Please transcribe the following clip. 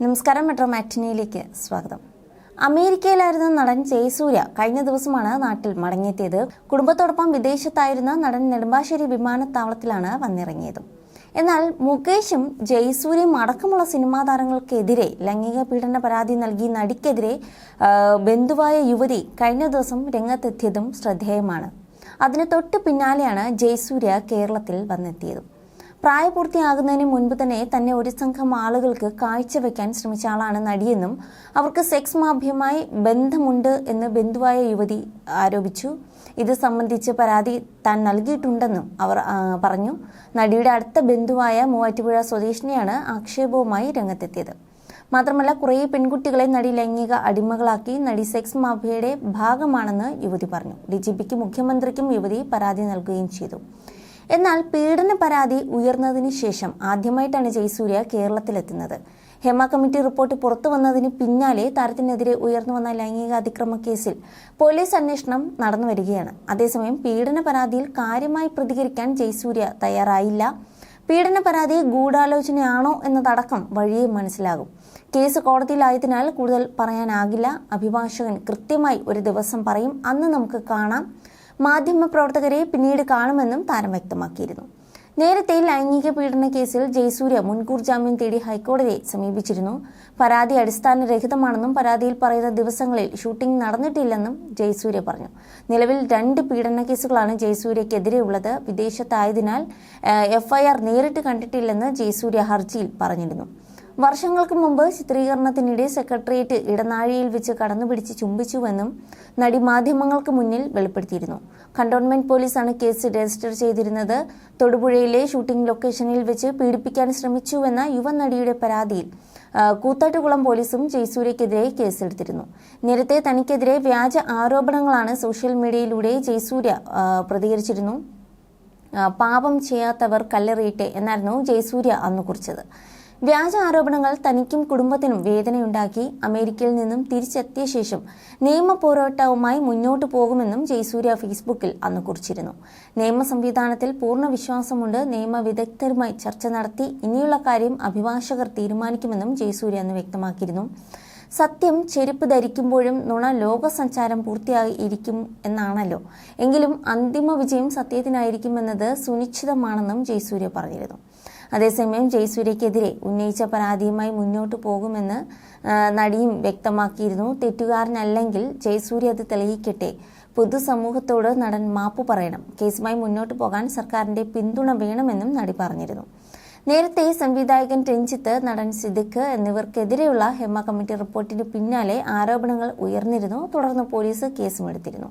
നമസ്കാരം മെട്രോ മാറ്റിനിയിലേക്ക് സ്വാഗതം. അമേരിക്കയിലായിരുന്ന നടൻ ജയസൂര്യ കഴിഞ്ഞ ദിവസമാണ് നാട്ടിൽ മടങ്ങിയെത്തിയത്. കുടുംബത്തോടൊപ്പം വിദേശത്തായിരുന്ന നടൻ നെടുമ്പാശ്ശേരി വിമാനത്താവളത്തിലാണ് വന്നിറങ്ങിയത്. എന്നാൽ മുകേഷും ജയസൂര്യയും അടക്കമുള്ള സിനിമാ താരങ്ങൾക്കെതിരെ ലൈംഗിക പീഡന പരാതി നൽകി നടിക്കെതിരെ ബന്ധുവായ യുവതി കഴിഞ്ഞ ദിവസം രംഗത്തെത്തിയതും ശ്രദ്ധേയമാണ്. അതിന് തൊട്ട് പിന്നാലെയാണ് ജയസൂര്യ കേരളത്തിൽ വന്നെത്തിയത്. പ്രായപൂർത്തിയാകുന്നതിന് മുൻപ് തന്നെ തന്നെ ഒരു സംഘം ആളുകൾക്ക് കാഴ്ചവെക്കാൻ ശ്രമിച്ച ആളാണ് നടിയെന്നും അവർക്ക് സെക്സ് മാഫിയുമായി ബന്ധമുണ്ട് എന്ന് ബന്ധുവായ യുവതി ആരോപിച്ചു. ഇത് സംബന്ധിച്ച് പരാതി താൻ നൽകിയിട്ടുണ്ടെന്നും അവർ പറഞ്ഞു. നടിയുടെ അടുത്ത ബന്ധുവായ മൂവാറ്റുപുഴ സ്വദേശിനിയാണ് ആക്ഷേപവുമായി രംഗത്തെത്തിയത്. മാത്രമല്ല കുറേ പെൺകുട്ടികളെ നടി ലൈംഗിക അടിമകളാക്കി നടി സെക്സ് മാഫിയയുടെ ഭാഗമാണെന്ന് യുവതി പറഞ്ഞു. ഡി മുഖ്യമന്ത്രിക്കും യുവതി പരാതി നൽകുകയും ചെയ്തു. എന്നാൽ പീഡന പരാതി ഉയർന്നതിന് ശേഷം ആദ്യമായിട്ടാണ് ജയസൂര്യ കേരളത്തിലെത്തുന്നത്. ഹെമ കമ്മിറ്റി റിപ്പോർട്ട് പുറത്തു വന്നതിന് പിന്നാലെ താരത്തിനെതിരെ ഉയർന്നു വന്ന ലൈംഗിക അതിക്രമ കേസിൽ പോലീസ് അന്വേഷണം നടന്നു വരികയാണ്. അതേസമയം പീഡന പരാതിയിൽ കാര്യമായി പ്രതികരിക്കാൻ ജയസൂര്യ തയ്യാറായില്ല. പീഡന പരാതി ഗൂഢാലോചനയാണോ എന്നതടക്കം വഴിയെ മനസ്സിലാകും. കേസ് കോടതിയിലായതിനാൽ കൂടുതൽ പറയാനാകില്ല. അഭിഭാഷകൻ കൃത്യമായി ഒരു ദിവസം പറയും. അന്ന് നമുക്ക് കാണാം. മാധ്യമപ്രവർത്തകരെ പിന്നീട് കാണുമെന്നും താരം വ്യക്തമാക്കിയിരുന്നു. നേരത്തെ ലൈംഗിക പീഡന കേസിൽ ജയസൂര്യ മുൻകൂർ ജാമ്യം തേടി ഹൈക്കോടതിയെ സമീപിച്ചിരുന്നു. പരാതി അടിസ്ഥാനരഹിതമാണെന്നും പരാതിയിൽ പറയുന്ന ദിവസങ്ങളിൽ ഷൂട്ടിംഗ് നടന്നിട്ടില്ലെന്നും ജയസൂര്യ പറഞ്ഞു. നിലവിൽ രണ്ട് പീഡന കേസുകളാണ് ജയസൂര്യക്കെതിരെയുള്ളത്. വിദേശത്തായതിനാൽ എഫ്ഐആർ നേരിട്ട് കണ്ടിട്ടില്ലെന്ന് ജയസൂര്യ ഹർജിയിൽ പറഞ്ഞിരുന്നു. വർഷങ്ങൾക്ക് മുമ്പ് ചിത്രീകരണത്തിനിടെ സെക്രട്ടേറിയറ്റ് ഇടനാഴിയിൽ വെച്ച് കടന്നുപിടിച്ച് ചുംബിച്ചുവെന്നും നടി മാധ്യമങ്ങൾക്ക് മുന്നിൽ വെളിപ്പെടുത്തിയിരുന്നു. കണ്ടോൺമെന്റ് പോലീസാണ് കേസ് രജിസ്റ്റർ ചെയ്തിരുന്നത്. തൊടുപുഴയിലെ ഷൂട്ടിംഗ് ലൊക്കേഷനിൽ വെച്ച് പീഡിപ്പിക്കാൻ ശ്രമിച്ചുവെന്ന യുവനടിയുടെ പരാതിയിൽ കൂത്താട്ടുകുളം പോലീസും ജയസൂര്യക്കെതിരെ കേസെടുത്തിരുന്നു. നേരത്തെ തനിക്കെതിരെ വ്യാജ ആരോപണങ്ങളാണ് സോഷ്യൽ മീഡിയയിലൂടെ ജയസൂര്യ പ്രതികരിച്ചിരുന്നു. പാപം ചെയ്യാത്തവർ കല്ലെറിയട്ടെ എന്നായിരുന്നു ജയസൂര്യ അന്ന് കുറിച്ചത്. വ്യാജ ആരോപണങ്ങൾ തനിക്കും കുടുംബത്തിനും വേദനയുണ്ടാക്കി അമേരിക്കയിൽ നിന്നും തിരിച്ചെത്തിയ ശേഷം നിയമ പോരാട്ടവുമായി മുന്നോട്ടു പോകുമെന്നും ജയസൂര്യ ഫേസ്ബുക്കിൽ അന്ന് കുറിച്ചിരുന്നു. നിയമ സംവിധാനത്തിൽ പൂർണ വിശ്വാസമുണ്ട്. നിയമ വിദഗ്ധരുമായി ചർച്ച നടത്തി ഇനിയുള്ള കാര്യം അഭിഭാഷകർ തീരുമാനിക്കുമെന്നും ജയസൂര്യ അന്ന് വ്യക്തമാക്കിയിരുന്നു. സത്യം ചെരുപ്പ് ധരിക്കുമ്പോഴും നുണ ലോകസഞ്ചാരം പൂർത്തിയായി ഇരിക്കും എന്നാണല്ലോ. എങ്കിലും അന്തിമ വിജയം സത്യത്തിനായിരിക്കുമെന്നത് സുനിശ്ചിതമാണെന്നും ജയസൂര്യ പറഞ്ഞിരുന്നു. അതേസമയം ജയസൂര്യക്കെതിരെ ഉന്നയിച്ച പരാതിയുമായി മുന്നോട്ടു പോകുമെന്ന് നടിയും വ്യക്തമാക്കിയിരുന്നു. തെറ്റുകാരനല്ലെങ്കിൽ ജയസൂര്യ അത് തെളിയിക്കട്ടെ. പൊതുസമൂഹത്തോട് നടൻ മാപ്പു പറയണം. കേസുമായി മുന്നോട്ട് പോകാൻ സർക്കാരിന്റെ പിന്തുണ വേണമെന്നും നടി പറഞ്ഞിരുന്നു. നേരത്തെ സംവിധായകൻ രഞ്ജിത്ത് നടൻ സിദ്ദിഖ് എന്നിവർക്കെതിരെയുള്ള ഹെമ കമ്മിറ്റി റിപ്പോർട്ടിന് പിന്നാലെ ആരോപണങ്ങൾ ഉയർന്നിരുന്നു. തുടർന്ന് പോലീസ് കേസുമെടുത്തിരുന്നു